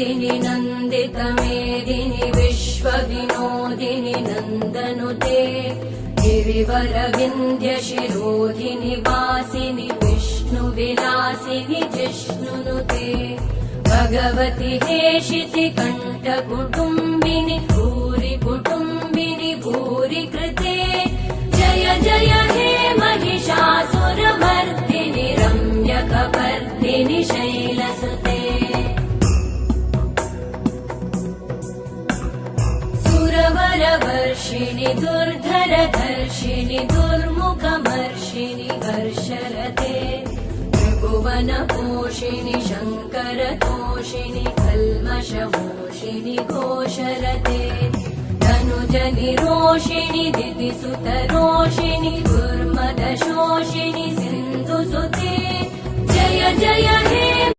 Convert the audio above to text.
मेदिनि नन्दितमेदिनि विश्वविनोदिनि नन्दनुते गिरिवरविन्द्यशिरोधिनि वासिनि विष्णुविलासिनि जिष्णुनुते भगवति हेशिति कण्ठकुटुम्बिनि भूरि कुटुम्बिनि भूरि कृते जय जय हे महिषासुरमर्दिनि रम्यकपर्दिनि शैलसुते सुरवरवर्षिणि दुर्धरधर्षिणि दुर्मुखमर्षिणि हर्षरते त्रिभुवनपोषिणि शङ्करतोषिणि कल्मषमोषिणि घोषरते धनुजनिरोषिणि दिविसुतरोषिणि दुर्मदशोषिणि सिन्धुसुते